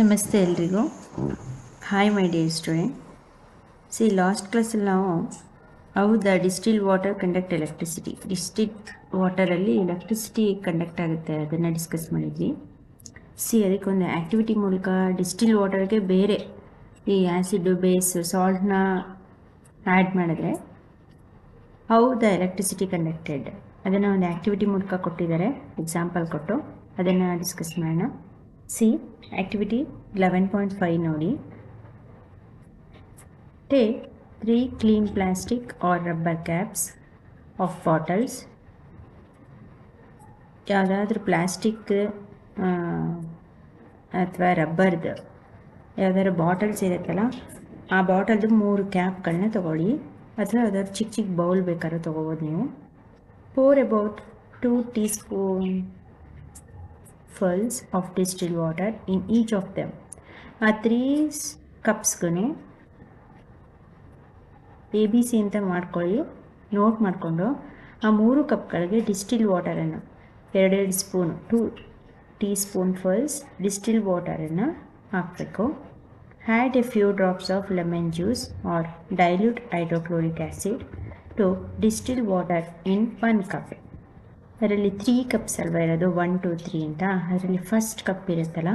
ನಮಸ್ತೆ ಎಲ್ರಿಗೂ. Hi my dear student see last ಕ್ಲಾಸಲ್ಲಿ ನಾವು how the distil water conduct electricity distil ವಾಟರಲ್ಲಿ electricity conduct ಆಗುತ್ತೆ, ಅದನ್ನು ಡಿಸ್ಕಸ್ ಮಾಡಿದ್ವಿ. ಸಿ ಅದಕ್ಕೊಂದು ಆ್ಯಕ್ಟಿವಿಟಿ ಮೂಲಕ ಡಿಸ್ಟಿಲ್ ವಾಟರ್ಗೆ ಬೇರೆ ಈ ಆ್ಯಸಿಡು ಬೇಸ್ ಸಾಲ್ಟ್ನ ಆ್ಯಡ್ ಮಾಡಿದ್ರೆ ಹೌ ದ ಎಲೆಕ್ಟ್ರಿಸಿಟಿ ಕಂಡಕ್ಟೆಡ್ ಅದನ್ನು ಒಂದು ಆ್ಯಕ್ಟಿವಿಟಿ ಮೂಲಕ ಕೊಟ್ಟಿದ್ದಾರೆ ಎಕ್ಸಾಂಪಲ್ ಕೊಟ್ಟು. ಅದನ್ನು ಡಿಸ್ಕಸ್ ಮಾಡೋಣ. See activity eleven point five ನೋಡಿ. Take three clean plastic or rubber caps of bottles ಯಾವುದಾದ್ರೂ ಪ್ಲಾಸ್ಟಿಕ್ ಅಥವಾ ರಬ್ಬರ್ದು ಯಾವ್ದಾದ್ರು ಬಾಟಲ್ಸ್ ಇರುತ್ತಲ್ಲ, ಆ ಬಾಟಲ್ದು ಮೂರು ಕ್ಯಾಪ್ಗಳನ್ನ ತೊಗೊಳ್ಳಿ. ಅಥವಾ ಯಾವ್ದಾದ್ರು ಚಿಕ್ಕ ಚಿಕ್ಕ ಬೌಲ್ ಬೇಕಾದ್ರೂ ತೊಗೋಬೋದು ನೀವು. Pour about two teaspoonfuls of distil water in each of them ಆ ತ್ರೀ ಕಪ್ಸ್ಗೂ ಎ ಬಿ ಸಿ ಅಂತ ಮಾಡ್ಕೊಳ್ಳಿ. ನೋಟ್ ಮಾಡಿಕೊಂಡು. ಆ ಮೂರು ಕಪ್ಗಳಿಗೆ ಡಿಸ್ಟಿಲ್ ವಾಟರನ್ನು ಎರಡೆರಡು spoon two teaspoonfuls distil ವಾಟರನ್ನು ಹಾಕಬೇಕು. Add a few drops of lemon juice or dilute hydrochloric acid to distil water in one cup ಅದರಲ್ಲಿ ತ್ರೀ ಕಪ್ಸ್ ಅಲ್ವಾ ಇರೋದು? ಒನ್ ಟು ತ್ರೀ ಅಂತ. ಅದರಲ್ಲಿ ಫಸ್ಟ್ ಕಪ್ ಇರುತ್ತಲ್ಲ,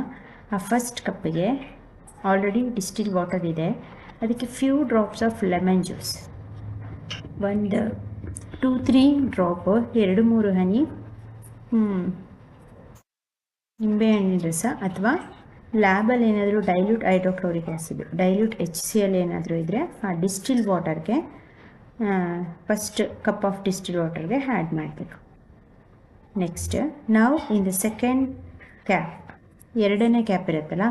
ಆ ಫಸ್ಟ್ ಕಪ್ಪಿಗೆ ಆಲ್ರೆಡಿ ಡಿಸ್ಟಿಲ್ ವಾಟರ್ ಇದೆ. ಅದಕ್ಕೆ few drops of lemon juice ಒಂದು ಟೂ ತ್ರೀ ಡ್ರಾಪು ಎರಡು, ಮೂರು ಹನಿ ನಿಂಬೆಹಣ್ಣಿನ ರಸ ಅಥವಾ ಲ್ಯಾಬಲ್ಲಿ ಏನಾದರೂ dilute hydrochloric acid dilute H C L ಏನಾದರೂ ಇದ್ದರೆ ಆ ಡಿಸ್ಟಿಲ್ ವಾಟರ್ಗೆ ಫಸ್ಟ್ ಕಪ್ ಆಫ್ ಡಿಸ್ಟಿಲ್ ವಾಟರ್ಗೆ ಆ್ಯಡ್ ಮಾಡಬೇಕು. ನೆಕ್ಸ್ಟ್ ನಾವು ಇನ್ ದ ಸೆಕೆಂಡ್ ಕ್ಯಾಪ್ ಎರಡನೇ ಕ್ಯಾಪ್ ಇರುತ್ತಲ್ಲ,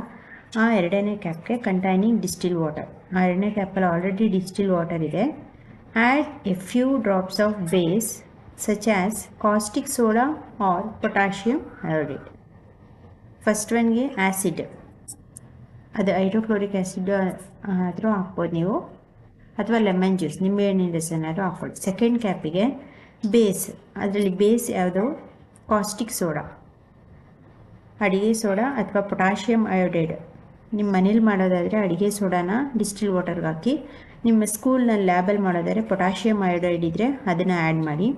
ಆ ಎರಡನೇ ಕ್ಯಾಪ್ಗೆ ಕಂಟೈನಿಂಗ್ ಡಿಸ್ಟಿಲ್ ವಾಟರ್ ಆ ಎರಡನೇ ಕ್ಯಾಪಲ್ಲಿ ಆಲ್ರೆಡಿ ಡಿಸ್ಟಿಲ್ ವಾಟರ್ ಇದೆ. Add a few drops of base such as caustic soda or potassium hydrate first ಒನ್ಗೆ acid ಅದು ಹೈಡ್ರೋಕ್ಲೋರಿಕ್ ಆ್ಯಸಿಡ್ ಆದರೂ ಹಾಕ್ಬೋದು ನೀವು. ಅಥವಾ ಲೆಮನ್ ಜ್ಯೂಸ್ ನಿಂಬೆಹಣ್ಣಿನ ರಸನಾದರೂ ಹಾಕ್ಬೋದು. ಸೆಕೆಂಡ್ ಕ್ಯಾಪಿಗೆ ಬೇಸ್ ಅದರಲ್ಲಿ ಬೇಸ್ ಯಾವುದು? Caustic soda. ಅಡಿಗೆ ಸೋಡಾ ಅಥವಾ ಪೊಟ್ಯಾಷಿಯಮ್ ಅಯೋಡೈಡ್. ನಿಮ್ಮ ಮನೇಲಿ ಮಾಡೋದಾದರೆ ಅಡಿಗೆ ಸೋಡಾನ ಡಿಸ್ಟಿಲ್ ವಾಟರ್ಗೆ ಹಾಕಿ, ನಿಮ್ಮ ಸ್ಕೂಲ್ನಲ್ಲಿ ಲ್ಯಾಬಲ್ಲಿ ಮಾಡೋದಾದರೆ ಪೊಟ್ಯಾಷಿಯಮ್ ಅಯೋಡೈಡ್ ಇದ್ದರೆ ಅದನ್ನು ಆ್ಯಡ್ ಮಾಡಿ.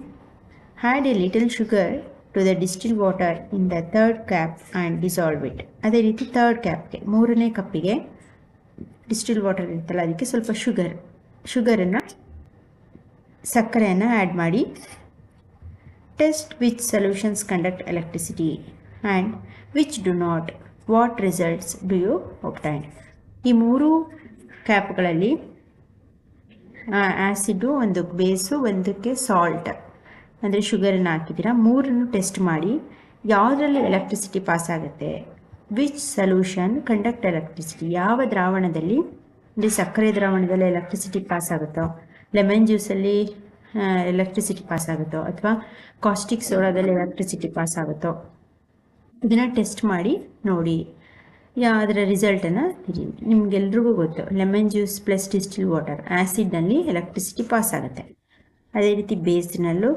Add a little sugar to the distil water in the third cap and dissolve it. ಅದೇ ರೀತಿ ಥರ್ಡ್ ಕ್ಯಾಪ್ಗೆ, ಮೂರನೇ ಕಪ್ಪಿಗೆ ಡಿಸ್ಟಿಲ್ ವಾಟರ್ ಇರುತ್ತಲ್ಲ, ಅದಕ್ಕೆ ಸ್ವಲ್ಪ ಶುಗರ್, ಶುಗರನ್ನು, ಸಕ್ಕರೆಯನ್ನು ಆ್ಯಡ್ ಮಾಡಿ. Test which solutions conduct electricity and which do not what results do you obtain? ಈ ಮೂರು ಕ್ಯಾಪ್ಗಳಲ್ಲಿ ಆ್ಯಸಿಡು ಒಂದು ಬೇಸು ಒಂದಕ್ಕೆ ಸಾಲ್ಟ್ ಅಂದರೆ ಶುಗರನ್ನು ಹಾಕಿದ್ದೀರಾ. ಮೂರನ್ನು ಟೆಸ್ಟ್ ಮಾಡಿ ಯಾವುದರಲ್ಲಿ ಎಲೆಕ್ಟ್ರಿಸಿಟಿ ಪಾಸ್ ಆಗುತ್ತೆ? ವಿಚ್ ಸೊಲ್ಯೂಷನ್ ಕಂಡಕ್ಟ್ ಎಲೆಕ್ಟ್ರಿಸಿಟಿ ಯಾವ ದ್ರಾವಣದಲ್ಲಿ, ಅಂದರೆ ಸಕ್ಕರೆ ದ್ರಾವಣದಲ್ಲಿ ಎಲೆಕ್ಟ್ರಿಸಿಟಿ ಪಾಸ್ ಆಗುತ್ತೋ? ಲೆಮನ್ ಜ್ಯೂಸಲ್ಲಿ ಎಲೆಕ್ಟ್ರಿಸಿಟಿ ಪಾಸ್ ಆಗುತ್ತೋ ಅಥವಾ ಕಾಸ್ಟಿಕ್ ಸೋಡಾದಲ್ಲಿ ಎಲೆಕ್ಟ್ರಿಸಿಟಿ ಪಾಸ್ ಆಗುತ್ತೋ ಇದನ್ನು ಟೆಸ್ಟ್ ಮಾಡಿ ನೋಡಿ. ಯಾ, ಅದರ ರಿಸಲ್ಟನ್ನು ನಿಮಗೆಲ್ರಿಗೂ ಗೊತ್ತು lemon juice plus distil water ಆ್ಯಸಿಡ್ನಲ್ಲಿ electricity pass ಆಗುತ್ತೆ. ಅದೇ ರೀತಿ ಬೇಸ್ನಲ್ಲೂ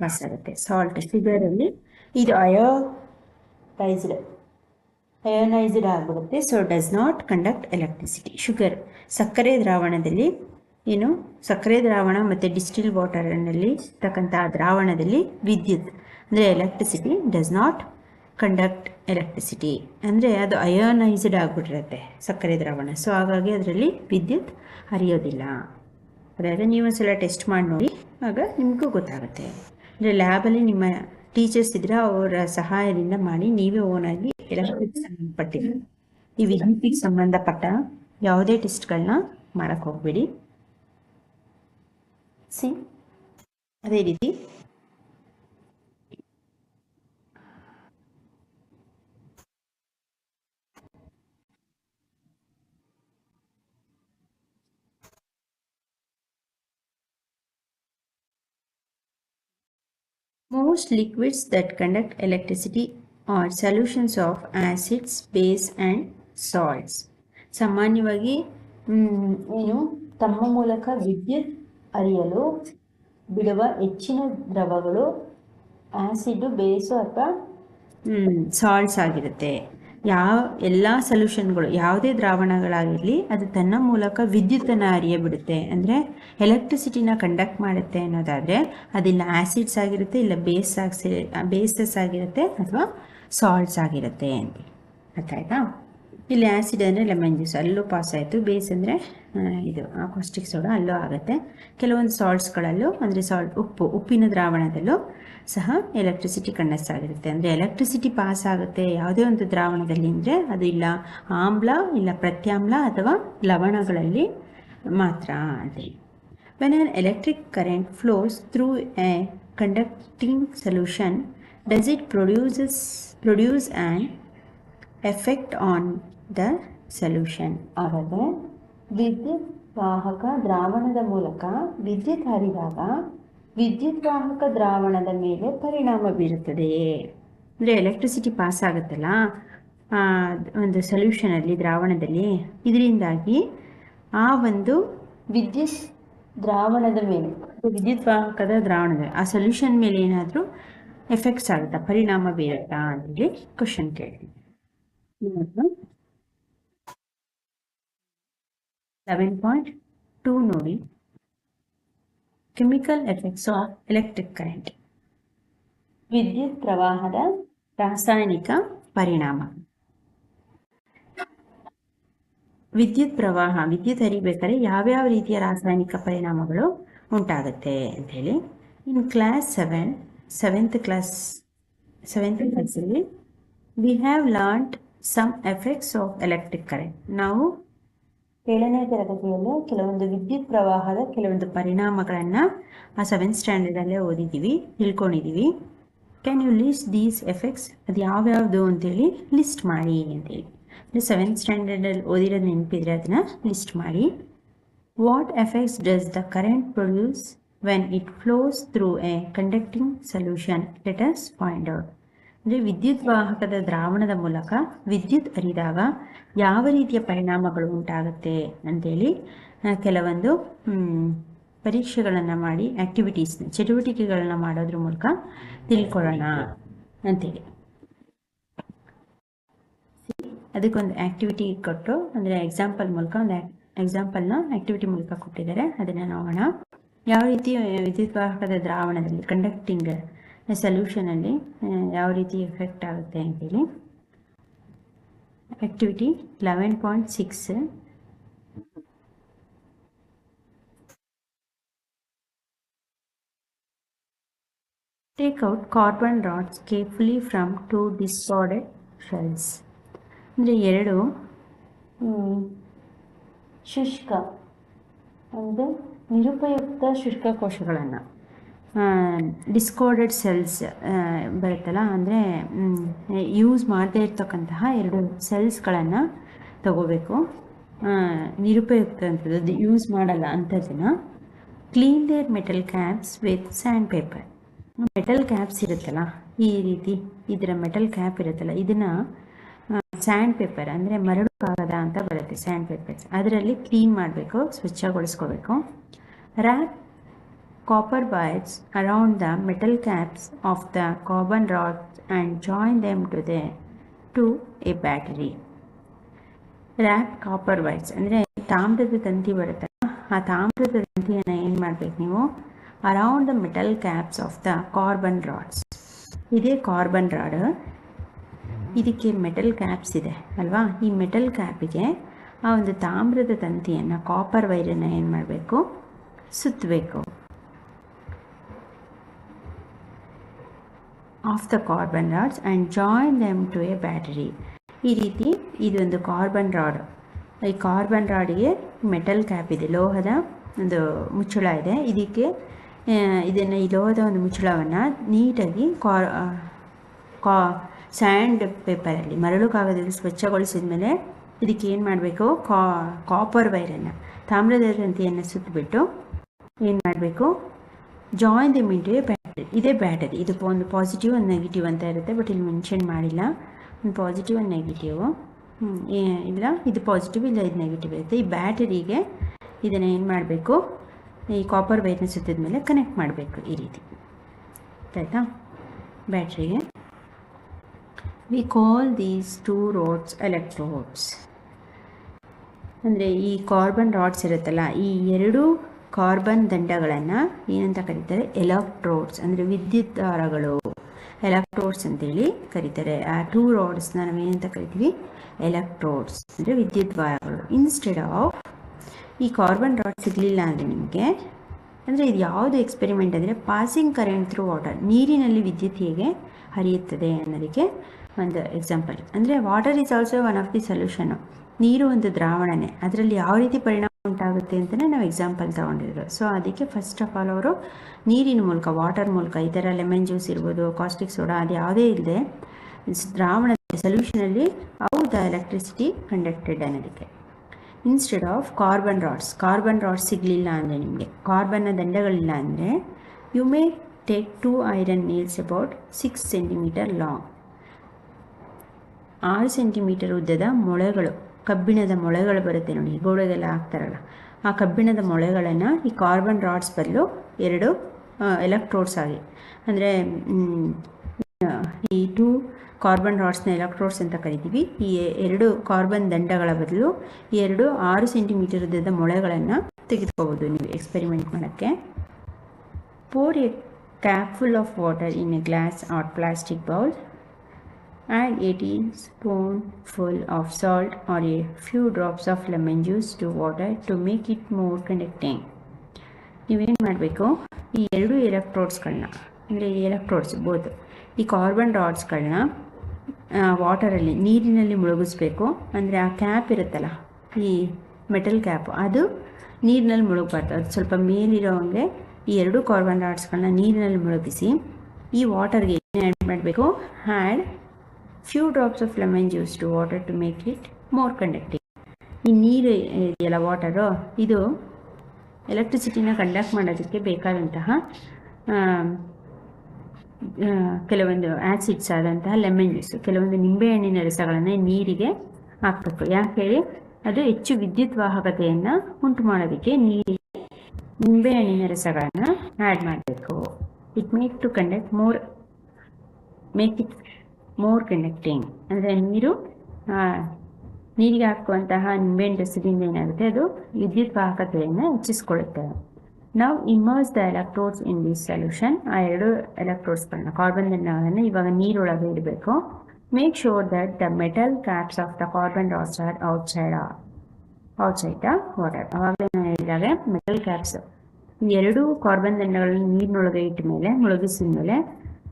ಪಾಸ್ ಆಗುತ್ತೆ. ಸಾಲ್ಟ್ ಶುಗರಲ್ಲಿ ಇದು ಅಯೋಟೈಸ್ಡ್ ಅಯೋನೈಸ್ಡ್ ಆಗಿಬಿಡುತ್ತೆ. So does not conduct electricity sugar ಸಕ್ಕರೆ ದ್ರಾವಣದಲ್ಲಿ ಏನು? ಸಕ್ಕರೆ ದ್ರಾವಣ ಮತ್ತು ಡಿಸ್ಟಿಲ್ ವಾಟರ್ನಲ್ಲಿ ಇರ್ತಕ್ಕಂಥ ದ್ರಾವಣದಲ್ಲಿ ವಿದ್ಯುತ್. ಅಂದರೆ electricity does not conduct electricity ಅಂದರೆ ಅದು ಅಯೋನೈಸ್ಡ್ ಆಗಿಬಿಟ್ಟಿರುತ್ತೆ ಸಕ್ಕರೆ ದ್ರಾವಣ. ಸೊ ಹಾಗಾಗಿ ಅದರಲ್ಲಿ ವಿದ್ಯುತ್ ಹರಿಯೋದಿಲ್ಲ. ಅದಾದರೆ ನೀವೊಂದ್ಸಲ ಟೆಸ್ಟ್ ಮಾಡಿ ನೋಡಿ. ಆಗ ನಿಮಗೂ ಗೊತ್ತಾಗುತ್ತೆ. ಅಂದರೆ ಲ್ಯಾಬಲ್ಲಿ ನಿಮ್ಮ ಟೀಚರ್ಸ್ ಇದ್ದರೆ ಅವರ ಸಹಾಯದಿಂದ ಮಾಡಿ ನೀವೇ ಓನಾಗಿ ಎಲೆಕ್ಟ್ರಿಕ್ ಸಂಬಂಧಪಟ್ಟಿದೆ ಈ ವಿದ್ಯುತ್ತಿಗೆ ಸಂಬಂಧಪಟ್ಟ ಯಾವುದೇ ಟೆಸ್ಟ್ಗಳನ್ನ ಮಾಡೋಕ್ಕೆ ಹೋಗಬೇಡಿ. ಸಿ ಅದೇ ರೀತಿ Most liquids that conduct electricity are solutions of acids, base and salts. ಸಾಮಾನ್ಯವಾಗಿ ಏನು ತಮ್ಮ ಮೂಲಕ ವಿದ್ಯುತ್ ಅರಿಯಲು ಬಿಡುವ ಹೆಚ್ಚಿನ ದ್ರವಗಳು ಆಸಿಡ್, ಬೇಸು ಅಥವಾ ಸಾಲ್ಟ್ಸ್ ಆಗಿರುತ್ತೆ. ಯಾವ, ಎಲ್ಲ ಸೊಲ್ಯೂಷನ್ಗಳು ಯಾವುದೇ ದ್ರಾವಣಗಳಾಗಿರಲಿ, ಅದು ತನ್ನ ಮೂಲಕ ವಿದ್ಯುತ್ತನ್ನು ಅರಿಯ ಬಿಡುತ್ತೆ. ಅಂದರೆ ಎಲೆಕ್ಟ್ರಿಸಿಟಿನ ಕಂಡಕ್ಟ್ ಮಾಡುತ್ತೆ ಅನ್ನೋದಾದರೆ, ಅದಿಲ್ಲ ಆ್ಯಸಿಡ್ಸ್ ಆಗಿರುತ್ತೆ, ಇಲ್ಲ ಬೇಸ್ ಆಗಿ ಬೇಸಸ್ ಆಗಿರುತ್ತೆ, ಅಥವಾ ಸಾಲ್ಟ್ಸ್ ಆಗಿರುತ್ತೆ ಅಂತ ಅರ್ಥ ಆಯ್ತಾ? ಇಲ್ಲಿ ಆ್ಯಸಿಡ್ ಅಂದರೆ ಲೆಮನ್ ಜ್ಯೂಸ್ ಅಲ್ಲೂ ಪಾಸ್ ಆಯಿತು. ಬೇಸ್ ಅಂದರೆ ಇದು ಕಾಸ್ಟಿಕ್ ಸೋಡಾ ಅಲ್ಲೂ ಆಗುತ್ತೆ. ಕೆಲವೊಂದು ಸಾಲ್ಟ್ಸ್ಗಳಲ್ಲೂ ಅಂದರೆ ಸಾಲ್ಟ್ ಉಪ್ಪು, ಉಪ್ಪಿನ ದ್ರಾವಣದಲ್ಲೂ ಸಹ ಎಲೆಕ್ಟ್ರಿಸಿಟಿ ಕಂಡಕ್ಟ್ ಆಗಿರುತ್ತೆ. ಅಂದರೆ ಎಲೆಕ್ಟ್ರಿಸಿಟಿ ಪಾಸ್ ಆಗುತ್ತೆ ಯಾವುದೇ ಒಂದು ದ್ರಾವಣದಲ್ಲಿ ಅಂದರೆ ಅದು ಇಲ್ಲ ಆಮ್ಲ, ಇಲ್ಲ ಪ್ರತ್ಯಾಮ್ಲ ಅಥವಾ ಲವಣಗಳಲ್ಲಿ ಮಾತ್ರ ಅಂತೇಳಿ when an electric current flows through a conducting solution does it produces produce an effect on the solution ಆವಾಗ ವಿದ್ಯುತ್ ವಾಹಕ ದ್ರಾವಣದ ಮೂಲಕ ವಿದ್ಯುತ್ ಹರಿದಾಗ ವಿದ್ಯುತ್ ವಾಹಕ ದ್ರಾವಣದ ಮೇಲೆ ಪರಿಣಾಮ ಬೀರುತ್ತದೆಯೇ ಅಂದರೆ ಎಲೆಕ್ಟ್ರಿಸಿಟಿ ಪಾಸ್ ಆಗುತ್ತಲ್ಲ? ಒಂದು ಸೊಲ್ಯೂಷನಲ್ಲಿ ದ್ರಾವಣದಲ್ಲಿ. ಇದರಿಂದಾಗಿ ಆ ಒಂದು ವಿದ್ಯುತ್ ದ್ರಾವಣದ ಮೇಲೆ, ವಿದ್ಯುತ್ ವಾಹಕದ ದ್ರಾವಣದ ಆ ಸೊಲ್ಯೂಷನ್ ಮೇಲೆ ಏನಾದರೂ ಎಫೆಕ್ಟ್ಸ್ ಆಗುತ್ತಾ? ಪರಿಣಾಮ ಬೀರುತ್ತಾ ಅಂತೇಳಿ ಕ್ವಶನ್ ಕೇಳಿ ಲೆವೆನ್ ಪಾಯಿಂಟ್ ಟೂ ನೋಡಿ chemical effects of electric current ವಿದ್ಯುತ್ ಪ್ರವಾಹದ ರಾಸಾಯನಿಕ ಪರಿಣಾಮ. ವಿದ್ಯುತ್ ಪ್ರವಾಹ, ವಿದ್ಯುತ್ ಹರಿಬೇಕಾದ್ರೆ ಯಾವ್ಯಾವ ರೀತಿಯ ರಾಸಾಯನಿಕ ಪರಿಣಾಮಗಳು ಉಂಟಾಗುತ್ತೆ ಹೇಳಿ. In class seven seventh class seventh ಕ್ಲಾಸಲ್ಲಿ we have learned some effects of electric current ನಾವು ಏಳನೇ ತರಗತಿಯಲ್ಲಿ ಕೆಲವೊಂದು ವಿದ್ಯುತ್ ಪ್ರವಾಹದ ಕೆಲವೊಂದು ಪರಿಣಾಮಗಳನ್ನು ಆ ಸೆವೆಂತ್ ಸ್ಟ್ಯಾಂಡರ್ಡಲ್ಲೇ ಓದಿದ್ದೀವಿ, ತಿಳ್ಕೊಂಡಿದ್ದೀವಿ. Can you list these effects ಅದು ಯಾವ್ಯಾವುದು ಅಂತೇಳಿ ಲಿಸ್ಟ್ ಮಾಡಿ ಅಂತೇಳಿ. ಅಂದರೆ ಸೆವೆಂತ್ ಸ್ಟ್ಯಾಂಡರ್ಡಲ್ಲಿ ಓದಿರೋದು ನೆನಪಿದ್ರೆ ಅದನ್ನು ಲಿಸ್ಟ್ ಮಾಡಿ. What effects does the current produce when it flows through a conducting solution let's find out ಅಂದರೆ ವಿದ್ಯುತ್ ವಾಹಕದ ದ್ರಾವಣದ ಮೂಲಕ ವಿದ್ಯುತ್ ಹರಿದಾಗ ಯಾವ ರೀತಿಯ ಪರಿಣಾಮಗಳು ಉಂಟಾಗುತ್ತೆ ಅಂತೇಳಿ ಕೆಲವೊಂದು ಪರೀಕ್ಷೆಗಳನ್ನು ಮಾಡಿ ಆ್ಯಕ್ಟಿವಿಟೀಸ್ನ ಚಟುವಟಿಕೆಗಳನ್ನ ಮಾಡೋದ್ರ ಮೂಲಕ ತಿಳ್ಕೊಳ್ಳೋಣ ಅಂತೇಳಿ. ಅದಕ್ಕೊಂದು ಆ್ಯಕ್ಟಿವಿಟಿ ಕೊಟ್ಟು, ಅಂದರೆ ಎಕ್ಸಾಂಪಲ್ ಮೂಲಕ ಒಂದು ಎಕ್ಸಾಂಪಲ್ನ ಆ್ಯಕ್ಟಿವಿಟಿ ಮೂಲಕ ಕೊಟ್ಟಿದ್ದಾರೆ. ಅದನ್ನು ನೋಡೋಣ. ಯಾವ ರೀತಿ ವಿದ್ಯುತ್ ವಾಹಕದ ದ್ರಾವಣದಲ್ಲಿ ಕಂಡಕ್ಟಿಂಗ್ ಸೊಲ್ಯೂಷನಲ್ಲಿ ಯಾವ ರೀತಿ ಎಫೆಕ್ಟ್ ಆಗುತ್ತೆ ಅಂತೇಳಿ. Activity eleven point six Take out carbon rods carefully from two discarded shells. ಅಂದರೆ ಎರಡು ಮ್, ಶುಷ್ಕ ಅಂದರೆ ನಿರುಪಯುಕ್ತ ಶುಷ್ಕ ಕೋಶಗಳನ್ನು ಡಿಸ್ಕೋರ್ಡೆಡ್ ಸೆಲ್ಸ್ ಬರುತ್ತಲ್ಲ, ಅಂದರೆ ಯೂಸ್ ಮಾಡದೇ ಇರ್ತಕ್ಕಂತಹ ಎರಡು ಸೆಲ್ಸ್ಗಳನ್ನು ತಗೋಬೇಕು. ನಿರುಪಯುಕ್ತ ಅಂಥದ್ದು ಯೂಸ್ ಮಾಡಲ್ಲ ಅಂಥದ್ದನ್ನು clean their metal caps with sandpaper metal caps ಇರುತ್ತಲ್ಲ, ಈ ರೀತಿ ಇದರ ಮೆಟಲ್ ಕ್ಯಾಪ್ ಇರುತ್ತಲ್ಲ, ಇದನ್ನು ಸ್ಯಾಂಡ್ ಪೇಪರ್ ಅಂದರೆ ಮರಳು ಕಾಗದ ಅಂತ ಬರುತ್ತೆ ಸ್ಯಾಂಡ್ ಪೇಪರ್ಸ್ ಅದರಲ್ಲಿ ಕ್ಲೀನ್ ಮಾಡಬೇಕು, ಸ್ವಚ್ಛಗೊಳಿಸ್ಕೋಬೇಕು. Wrap copper wires around the metal caps of the carbon rods and join them to the to a battery wrap copper wires ಅಂದರೆ ತಾಮ್ರದ ತಂತಿ ಬರುತ್ತಲ್ಲ ಆ ತಾಮ್ರದ ತಂತಿಯನ್ನು ಏನು ಮಾಡಬೇಕು ನೀವು? Around the metal caps of the carbon rods ಇದೇ ಕಾರ್ಬನ್ ರಾಡ್ ಇದಕ್ಕೆ ಮೆಟಲ್ ಕ್ಯಾಪ್ಸ್ ಇದೆ, ಅಲ್ವಾ? ಈ ಮೆಟಲ್ ಕ್ಯಾಪಿಗೆ ಆ ಒಂದು ತಾಮ್ರದ ತಂತಿಯನ್ನು ಕಾಪರ್ ವೈರನ್ನು ಏನು ಮಾಡಬೇಕು? ಸುತ್ತಬೇಕು of the carbon rods and join them to a battery ಈ ರೀತಿ ಇದೊಂದು ಕಾರ್ಬನ್ ರಾಡ್ ಈ ಕಾರ್ಬನ್ ರಾಡಿಗೆ ಮೆಟಲ್ ಕ್ಯಾಪ್ ಇದೆ, ಲೋಹದ ಒಂದು ಮುಚ್ಚಳ ಇದೆ. ಇದಕ್ಕೆ ಇದನ್ನು ಈ ಲೋಹದ ಒಂದು ಮುಚ್ಚಳವನ್ನು ನೀಟಾಗಿ ಕಾರ್ ಕಾ ಸ್ಯಾಂಡ್ ಪೇಪರಲ್ಲಿ ಮರಳು ಕಾಗದಲ್ಲಿ ಸ್ವಚ್ಛಗೊಳಿಸಿದ ಮೇಲೆ ಇದಕ್ಕೆ ಏನು ಮಾಡಬೇಕು? ಕಾ ಕಾಪರ್ ವೈರನ್ನು ತಾಮ್ರದ ತಂತಿಯನ್ನು ಸುತ್ತಬಿಟ್ಟು ಏನು ಮಾಡಬೇಕು? ಜಾಯಿನ್ ದಿ ಮಿಂಟು ಇದೇ. ಬ್ಯಾಟರಿ ಇದು ಒಂದು ಪಾಸಿಟಿವ್ ಒಂದು ನೆಗೆಟಿವ್ ಅಂತ ಇರುತ್ತೆ ಬಟ್ ಇಲ್ಲಿ ಮೆನ್ಷನ್ ಮಾಡಿಲ್ಲ. ಒಂದು ಪಾಸಿಟಿವ್ ಒಂದು ನೆಗೆಟಿವ್ ಇಲ್ಲ, ಇದು ಪಾಸಿಟಿವ್ ಇಲ್ಲ, ಇದು ನೆಗೆಟಿವ್ ಇರುತ್ತೆ. ಈ ಬ್ಯಾಟರಿಗೆ ಇದನ್ನು ಏನು ಮಾಡಬೇಕು? ಈ ಕಾಪರ್ ವೈರ್ನ ಸುತ್ತಿದ ಮೇಲೆ ಕನೆಕ್ಟ್ ಮಾಡಬೇಕು ಈ ರೀತಿ. ಆಯಿತಾ? ಬ್ಯಾಟ್ರಿಗೆ we call these two rods electrodes ಅಂದರೆ ಈ ಕಾರ್ಬನ್ ರಾಡ್ಸ್ ಇರುತ್ತಲ್ಲ, ಈ ಎರಡು ಕಾರ್ಬನ್ ದಂಡಗಳನ್ನು ಏನಂತ ಕರೀತಾರೆ? ಎಲೆಕ್ಟ್ರೋಡ್ಸ್, ಅಂದರೆ ವಿದ್ಯುತ್ ದಾರಗಳು. ಎಲೆಕ್ಟ್ರೋಡ್ಸ್ ಅಂತೇಳಿ ಕರೀತಾರೆ. ಆ ಟೂ ರಾಡ್ಸ್ನ ಏನಂತ ಕರಿತೀವಿ? ಎಲೆಕ್ಟ್ರೋಡ್ಸ್, ಅಂದರೆ ವಿದ್ಯುತ್ ದ್ವಾರಗಳು ಇನ್ಸ್ಟೆಡ್ ಆಫ್ ಈ ಕಾರ್ಬನ್ ರಾಡ್ ಸಿಗಲಿಲ್ಲ ಅಂದರೆ ನಿಮಗೆ, ಅಂದರೆ ಇದು ಯಾವುದು ಎಕ್ಸ್ಪೆರಿಮೆಂಟ್ ಅಂದರೆ ಪಾಸಿಂಗ್ ಕರೆಂಟ್ ಥ್ರೂ ವಾಟರ್ ನೀರಿನಲ್ಲಿ ವಿದ್ಯುತ್ ಹೇಗೆ ಹರಿಯುತ್ತದೆ ಅನ್ನೋದಕ್ಕೆ ಒಂದು ಎಕ್ಸಾಂಪಲ್ ಅಂದರೆ water is also one of the solution ನೀರು ಒಂದು ದ್ರಾವಣನೇ. ಅದರಲ್ಲಿ ಯಾವ ರೀತಿ ಪರಿಣಾಮ ಉಂಟಾಗುತ್ತೆ ಅಂತಲೇ ನಾವು ಎಕ್ಸಾಂಪಲ್ ತೊಗೊಂಡಿದ್ರು. ಸೊ ಅದಕ್ಕೆ ಫಸ್ಟ್ ಆಫ್ ಆಲ್ ಅವರು ನೀರಿನ ಮೂಲಕ ವಾಟರ್ ಮೂಲಕ, ಈ ಥರ ಲೆಮನ್ ಜ್ಯೂಸ್ ಇರ್ಬೋದು ಕಾಸ್ಟಿಕ್ ಸೋಡಾ ಅದು ಯಾವುದೇ ಇಲ್ಲದೆ ದ್ರಾವಣ ಸೊಲ್ಯೂಷನಲ್ಲಿ ಅವು ದ ಎಲೆಕ್ಟ್ರಿಸಿಟಿ ಕಂಡಕ್ಟೆಡ್ ಅನ್ನೋದಕ್ಕೆ. Instead of carbon rods carbon rods ಸಿಗಲಿಲ್ಲ ಅಂದರೆ ನಿಮಗೆ ಕಾರ್ಬನ್ನ ದಂಡಗಳಿಲ್ಲ ಅಂದರೆ you may take two iron nails about six centimetre long ಆರು ಸೆಂಟಿಮೀಟರ್ ಉದ್ದದ ಮೊಳೆಗಳು. ಕಬ್ಬಿಣದ ಮೊಳೆಗಳು ಬರುತ್ತೆ ನೋಡಿ, ಗೋಡೆಗೆಲ್ಲ ಹಾಕ್ತಾರಲ್ಲ, ಆ ಕಬ್ಬಿಣದ ಮೊಳೆಗಳನ್ನು ಈ ಕಾರ್ಬನ್ ರಾಡ್ಸ್ ಬದಲು ಎರಡು ಎಲೆಕ್ಟ್ರೋಡ್ಸ್ ಆಗಿ. ಅಂದರೆ ಈ ಟೂ ಕಾರ್ಬನ್ ರಾಡ್ಸ್ನ ಎಲೆಕ್ಟ್ರೋಡ್ಸ್ ಅಂತ ಕರಿತೀವಿ. ಈ ಎರಡು ಕಾರ್ಬನ್ ದಂಡಗಳ ಬದಲು ಎರಡು ಆರು ಸೆಂಟಿಮೀಟರ್ ಉದ್ದದ ಮೊಳೆಗಳನ್ನು ತೆಗೆದುಕೋಬೋದು ನೀವು ಎಕ್ಸ್ಪೆರಿಮೆಂಟ್ ಮಾಡೋಕ್ಕೆ. Pour a capful of water in a glass or plastic bowl Add 18 spoonful of salt or a few drops of lemon juice to water to make it more conducting. ನೀವೇನು ಮಾಡಬೇಕು? ಈ ಎರಡು ಎಲೆಕ್ಟ್ರೋಡ್ಸ್ಗಳನ್ನ ಅಂದರೆ electrodes both ಈ carbon ರಾಡ್ಸ್ಗಳನ್ನ ವಾಟರಲ್ಲಿ ನೀರಿನಲ್ಲಿ ಮುಳುಗಿಸ್ಬೇಕು. ಅಂದರೆ ಆ ಕ್ಯಾಪ್ ಇರುತ್ತಲ್ಲ, ಈ ಮೆಟಲ್ ಕ್ಯಾಪ್ ಅದು ನೀರಿನಲ್ಲಿ ಮುಳುಗಬಾರ್ದು. ಅದು ಸ್ವಲ್ಪ ಮೇಲಿರೋ ಹಂಗೆ ಈ ಎರಡು ಕಾರ್ಬನ್ ರಾಡ್ಸ್ಗಳನ್ನ ನೀರಿನಲ್ಲಿ ಮುಳುಗಿಸಿ ಈ ವಾಟರ್ಗೆ ಏನು ಆ್ಯಡ್ ಮಾಡಬೇಕು. Add few drops of lemon juice to water to make it more conducting ಈ ನೀರು ಇದೆಯಲ್ಲ ವಾಟರು ಇದು ಎಲೆಕ್ಟ್ರಿಸಿಟಿನ ಕಂಡಕ್ಟ್ ಮಾಡೋದಕ್ಕೆ ಬೇಕಾದಂತಹ ಕೆಲವೊಂದು ಆ್ಯಸಿಡ್ಸ್ ಆದಂತಹ ಲೆಮನ್ ಜ್ಯೂಸು ಕೆಲವೊಂದು ನಿಂಬೆಹಣ್ಣಿನ ರಸಗಳನ್ನು ನೀರಿಗೆ ಹಾಕಬೇಕು. ಯಾಕೆ ಹೇಳಿ? ಅದು ಹೆಚ್ಚು ವಿದ್ಯುತ್ ವಾಹಕತೆಯನ್ನು ಉಂಟು ಮಾಡೋದಕ್ಕೆ ನೀರಿಗೆ ನಿಂಬೆಹಣ್ಣಿನ ರಸಗಳನ್ನು ಆ್ಯಡ್ ಮಾಡಬೇಕು. It make to conduct more make it more conducting ಅಂದರೆ ನೀರು ನೀರಿಗೆ ಹಾಕುವಂತಹ ನಿಂಬೆಹಣ್ಣು ರಸದಿಂದ ಏನಾಗುತ್ತೆ? ಅದು ವಿದ್ಯುತ್ ವಾಹಕತೆಯನ್ನು ಹೆಚ್ಚಿಸಿಕೊಳ್ಳುತ್ತೆ. ನಾವು immerse the electrodes in this solution ಆ ಎರಡು ಎಲೆಕ್ಟ್ರೋಡ್ಸ್ಗಳನ್ನ ಕಾರ್ಬನ್ ಅನ್ನು ಇವಾಗ ನೀರೊಳಗೆ ಇಡಬೇಕು. Make sure that the metal caps of the carbon dioxide outside outside the water ಅವಾಗಲೇ ನಾನು ಹೇಳಿದಾಗ ಮೆಟಲ್ ಕ್ಯಾಪ್ಸ್ ಈ ಎರಡು ಕಾರ್ಬನ್ ದಂಡಗಳನ್ನು ನೀರಿನೊಳಗೆ ಇಟ್ಟ ಮೇಲೆ, ಮುಳುಗಿಸಿದ ಮೇಲೆ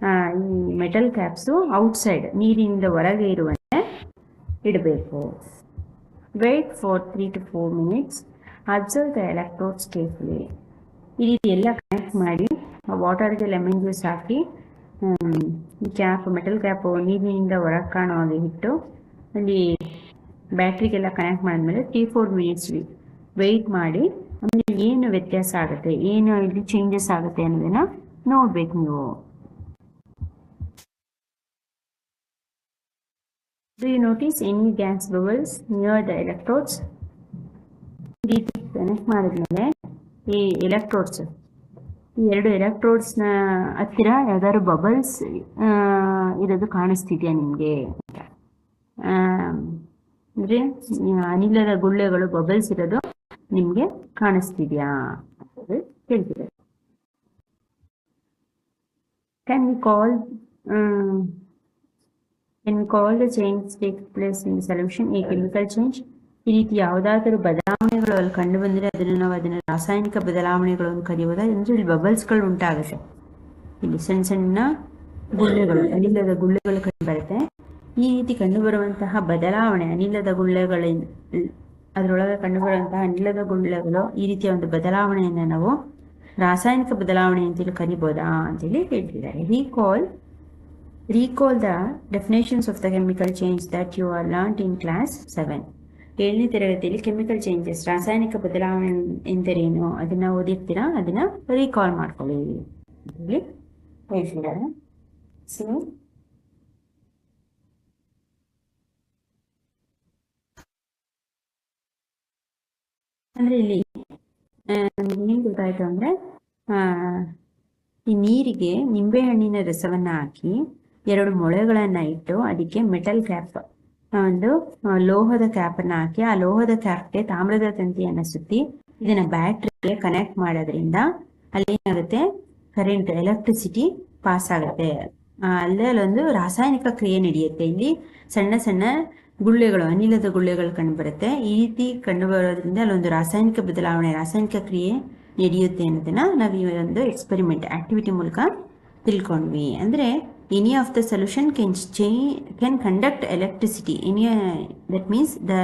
ಈ ಮೆಟಲ್ ಕ್ಯಾಪ್ಸು ಔಟ್ಸೈಡ್ ನೀರಿನಿಂದ ಹೊರಗೆ ಇರುವಂತೆ ಇಡಬೇಕು. Wait for three to four minutes observe the electrodes carefully ಈ ರೀತಿ ಎಲ್ಲ ಕನೆಕ್ಟ್ ಮಾಡಿ ವಾಟರ್ಗೆ ಲೆಮನ್ ಜ್ಯೂಸ್ ಹಾಕಿ ಕ್ಯಾಪ್ ಮೆಟಲ್ ಕ್ಯಾಪು ನೀರಿನಿಂದ ಹೊರಗೆ ಕಾಣೋ ಹಾಗೆ ಇಟ್ಟು, ಅಲ್ಲಿ ಬ್ಯಾಟ್ರಿಗೆಲ್ಲ ಕನೆಕ್ಟ್ ಮಾಡಿದ್ಮೇಲೆ ತ್ರೀ ಫೋರ್ ಮಿನಿಟ್ಸ್ ವೆಯ್ಟ್ ಮಾಡಿ, ಆಮೇಲೆ ಏನು ವ್ಯತ್ಯಾಸ ಆಗುತ್ತೆ, ಏನು ಇಲ್ಲಿ ಚೇಂಜಸ್ ಆಗುತ್ತೆ ಅನ್ನೋದನ್ನು ನೋಡ್ಬೇಕು ನೀವು. Do you notice any gas bubbles near the electrodes? ರೀತಿ ಕನೆಕ್ಟ್ ಮಾಡಿದ್ಮೇಲೆ ಈ ಎಲೆಕ್ಟ್ರೋಡ್ಸ್ ಈ ಎರಡು ಎಲೆಕ್ಟ್ರೋಡ್ಸ್ನ ಹತ್ತಿರ ಯಾವ್ದಾದ್ರು ಬಬಲ್ಸ್ ಇರೋದು ಕಾಣಿಸ್ತಿದೆಯಾ ನಿಮಗೆ? ಅಂದರೆ ಅನಿಲದ ಗುಳ್ಳೆಗಳು ಬಬಲ್ಸ್ ಇರೋದು ನಿಮಗೆ ಕಾಣಿಸ್ತಿದೆಯಾ? ಕೇಳ್ತಿದ್ದಾರೆ can we call called change take place in solution ಈ ಕೆಮಿಕಲ್ a ಈ ರೀತಿ ಯಾವುದಾದರೂ ಬದಲಾವಣೆಗಳು ಅಲ್ಲಿ ಕಂಡು ಬಂದರೆ ಅದನ್ನು ನಾವು ಅದನ್ನು ರಾಸಾಯನಿಕ ಬದಲಾವಣೆಗಳು ಅಂತ ಕರೆಯುವುದ ಅಂದರೆ ಇಲ್ಲಿ ಬಬಲ್ಸ್ಗಳು ಉಂಟಾಗುತ್ತೆ. ಇಲ್ಲಿ ಸಣ್ಣ ಸಣ್ಣ ಗುಳ್ಳೆಗಳು, ಅನಿಲದ ಗುಳ್ಳೆಗಳು ಕಂಡು ಬರುತ್ತೆ ಈ ರೀತಿ ಕಂಡುಬರುವಂತಹ ಬದಲಾವಣೆ, ಅನಿಲದ ಗುಳ್ಳೆಗಳ ಅದರೊಳಗೆ ಕಂಡುಬರುವಂತಹ ಅನಿಲದ ಗುಳ್ಳೆಗಳು ಈ ರೀತಿಯ ಒಂದು ಬದಲಾವಣೆಯನ್ನು ನಾವು ರಾಸಾಯನಿಕ ಬದಲಾವಣೆ ಅಂತೇಳಿ ಕರಿಬೋದಾ ಅಂತೇಳಿ ಹೇಳ್ತಿದ್ದಾರೆ recall Recall the definitions of the chemical change that you are learnt in class 7. ಏಳನೇ ತರಗತಿಯಲ್ಲಿ ಕೆಮಿಕಲ್ ಚೇಂಜಸ್ ರಾಸಾಯನಿಕ ಬದಲಾವಣೆ ಎಂದರೇನು ಅದನ್ನ ಓದಿರ್ತೀರಾ ಅದನ್ನ ರೀಕಾಲ್ ಮಾಡ್ಕೊಳ್ಳಿ ಅಂದ್ರೆ ಇಲ್ಲಿ ಏನು ಗೊತ್ತಾಯ್ತು ಅಂದ್ರೆ ಈ ನೀರಿಗೆ ನಿಂಬೆಹಣ್ಣಿನ ರಸವನ್ನ ಹಾಕಿ ಎರಡು ಮೊಳೆಗಳನ್ನು ಇಟ್ಟು ಅದಕ್ಕೆ ಮೆಟಲ್ ಕ್ಯಾಪ್ ಒಂದು ಲೋಹದ ಕ್ಯಾಪನ್ನು ಹಾಕಿ, ಆ ಲೋಹದ ಕ್ಯಾಪ್ಗೆ ತಾಮ್ರದ ತಂತಿಯನ್ನು ಸುತ್ತಿ ಇದನ್ನ ಬ್ಯಾಟ್ರಿಗೆ ಕನೆಕ್ಟ್ ಮಾಡೋದ್ರಿಂದ ಅಲ್ಲಿ ಏನಾಗುತ್ತೆ? ಕರೆಂಟ್ ಎಲೆಕ್ಟ್ರಿಸಿಟಿ ಪಾಸ್ ಆಗುತ್ತೆ. ಅಲ್ಲೇ ಅಲ್ಲೊಂದು ರಾಸಾಯನಿಕ ಕ್ರಿಯೆ ನಡೆಯುತ್ತೆ. ಇಲ್ಲಿ ಸಣ್ಣ ಸಣ್ಣ ಗುಳ್ಳೆಗಳು, ಅನಿಲದ ಗುಳ್ಳೆಗಳು ಕಂಡುಬರುತ್ತೆ ಈ ರೀತಿ ಕಂಡು ಬರೋದ್ರಿಂದ ಅಲ್ಲೊಂದು ರಾಸಾಯನಿಕ ಬದಲಾವಣೆ, ರಾಸಾಯನಿಕ ಕ್ರಿಯೆ ನಡೆಯುತ್ತೆ ಅನ್ನೋದನ್ನ ನಾವು ಈ ಒಂದು ಎಕ್ಸ್ಪೆರಿಮೆಂಟ್ ಆಕ್ಟಿವಿಟಿ ಮೂಲಕ ತಿಳ್ಕೊಂಡ್ವಿ. ಅಂದರೆ any of the can conduct electricity. Can conduct electricity means the means the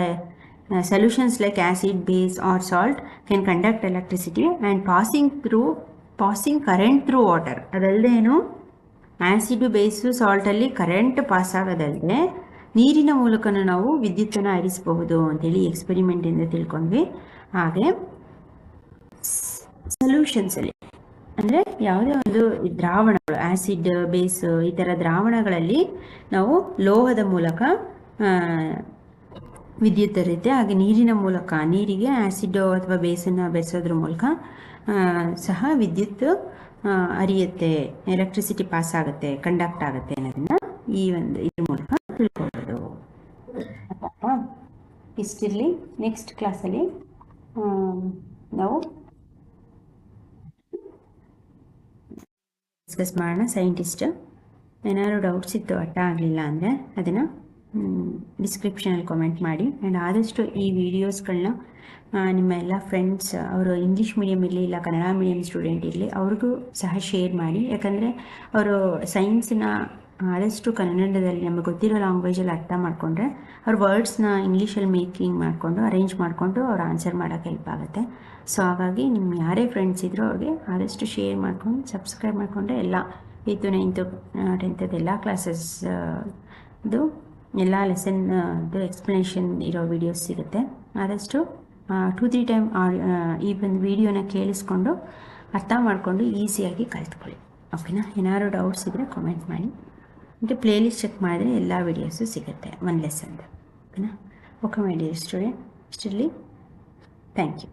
solutions like acid base or salt can conduct electricity and passing passing passing current through water ಅದಲ್ಲದೇನು acid base ಸಾಲ್ಟಲ್ಲಿ current pass ಆಗೋದಲ್ಲದೆ ನೀರಿನ ಮೂಲಕನೂ ನಾವು ವಿದ್ಯುತ್ತನ್ನು ಹರಿಸಬಹುದು ಅಂತೇಳಿ ಎಕ್ಸ್ಪೆರಿಮೆಂಟಿಂದ ತಿಳ್ಕೊಂಡ್ವಿ. ಹಾಗೆ ಸೊಲ್ಯೂಷನ್ಸಲ್ಲಿ ಅಂದರೆ ಯಾವುದೇ ಒಂದು ದ್ರಾವಣಗಳು ಆ್ಯಸಿಡ್ ಬೇಸ್ ಈ ಥರ ದ್ರಾವಣಗಳಲ್ಲಿ ನಾವು ಲೋಹದ ಮೂಲಕ ವಿದ್ಯುತ್ ಇರುತ್ತೆ ಹಾಗೆ ನೀರಿನ ಮೂಲಕ, ನೀರಿಗೆ ಆ್ಯಸಿಡ್ ಅಥವಾ ಬೇಸನ್ನು ಬೆರೆಸೋದ್ರ ಮೂಲಕ ಸಹ ವಿದ್ಯುತ್ ಅರಿಯುತ್ತೆ ಎಲೆಕ್ಟ್ರಿಸಿಟಿ ಪಾಸ್ ಆಗುತ್ತೆ ಕಂಡಕ್ಟ್ ಆಗುತ್ತೆ ಅನ್ನೋದನ್ನ ಈ ಒಂದು ಇದ್ರ ಮೂಲಕ ತಿಳ್ಕೊಬೋದು? ಇಷ್ಟಿರಲಿ. ನೆಕ್ಸ್ಟ್ ಕ್ಲಾಸಲ್ಲಿ ನಾವು ಡಿಸ್ಕಸ್ ಮಾಡೋಣ ಸೈಂಟಿಸ್ಟ್ ಏನಾದ್ರು ಡೌಟ್ಸ್ ಇತ್ತು ಅಟ್ಟ ಆಗಲಿಲ್ಲ ಅಂದರೆ ಅದನ್ನು ಡಿಸ್ಕ್ರಿಪ್ಷನಲ್ಲಿ ಕಮೆಂಟ್ ಮಾಡಿ. ಆ್ಯಂಡ್ ಆದಷ್ಟು ಈ ವಿಡಿಯೋಸ್ಗಳನ್ನ ನಿಮ್ಮ ಎಲ್ಲ ಫ್ರೆಂಡ್ಸ್ ಅವರು ಇಂಗ್ಲೀಷ್ ಮೀಡಿಯಮ್ ಇರಲಿ, ಇಲ್ಲ ಕನ್ನಡ ಮೀಡಿಯಮ್ ಸ್ಟೂಡೆಂಟ್ ಇರಲಿ, ಅವ್ರಿಗೂ ಸಹ ಶೇರ್ ಮಾಡಿ. ಯಾಕಂದರೆ ಅವರು ಸೈನ್ಸ್ನ ಆದಷ್ಟು ಕನ್ನಡದಲ್ಲಿ ನಮಗೆ ಗೊತ್ತಿರೋ ಲ್ಯಾಂಗ್ವೇಜಲ್ಲಿ ಅರ್ಥ ಮಾಡಿಕೊಂಡ್ರೆ ಅವ್ರ ವರ್ಡ್ಸ್ನ ಇಂಗ್ಲೀಷಲ್ಲಿ ಮೇಕಿಂಗ್ ಮಾಡಿಕೊಂಡು ಅರೇಂಜ್ ಮಾಡಿಕೊಂಡು ಅವ್ರು ಆನ್ಸರ್ ಮಾಡೋಕ್ಕೆ ಹೆಲ್ಪ್ ಆಗುತ್ತೆ. ಸೊ ಹಾಗಾಗಿ ನಿಮ್ಮ ಯಾರೇ ಫ್ರೆಂಡ್ಸ್ ಇದ್ದರೂ ಅವ್ರಿಗೆ ಆದಷ್ಟು ಶೇರ್ ಮಾಡ್ಕೊಂಡು ಸಬ್ಸ್ಕ್ರೈಬ್ ಮಾಡಿಕೊಂಡ್ರೆ ಎಲ್ಲ ಏಯ್ತು ನೈನ್ತು ಟೆಂತದ್ದು ಎಲ್ಲ ಕ್ಲಾಸಸ್ ಇದು ಎಲ್ಲ ಲೆಸನ್ ಇದು ಎಕ್ಸ್ಪ್ಲನೇಷನ್ ಇರೋ ವಿಡಿಯೋಸ್ ಸಿಗುತ್ತೆ. ಆದಷ್ಟು ಟೂ ತ್ರೀ ಟೈಮ್ ಈ ಒಂದು ವಿಡಿಯೋನ ಕೇಳಿಸ್ಕೊಂಡು, ಅರ್ಥ ಮಾಡಿಕೊಂಡು ಈಸಿಯಾಗಿ ಕಲಿತ್ಕೊಳ್ಳಿ. ಓಕೆನಾ ಏನಾದರೂ ಡೌಟ್ಸ್ ಇದ್ದರೆ ಕಮೆಂಟ್ ಮಾಡಿ. ಮತ್ತು ಪ್ಲೇಲಿಸ್ಟ್ ಚೆಕ್ ಮಾಡಿದರೆ ಎಲ್ಲ ವೀಡಿಯೋಸು ಸಿಗುತ್ತೆ ಒನ್ ಲೆಸನ್ದು ಓಕೆನಾ? ಓಕೆ ಮೈ ಡಿಯರ್ ಸ್ಟೂಡೆಂಟ್ ಇಷ್ಟರಲ್ಲಿ ಥ್ಯಾಂಕ್ ಯು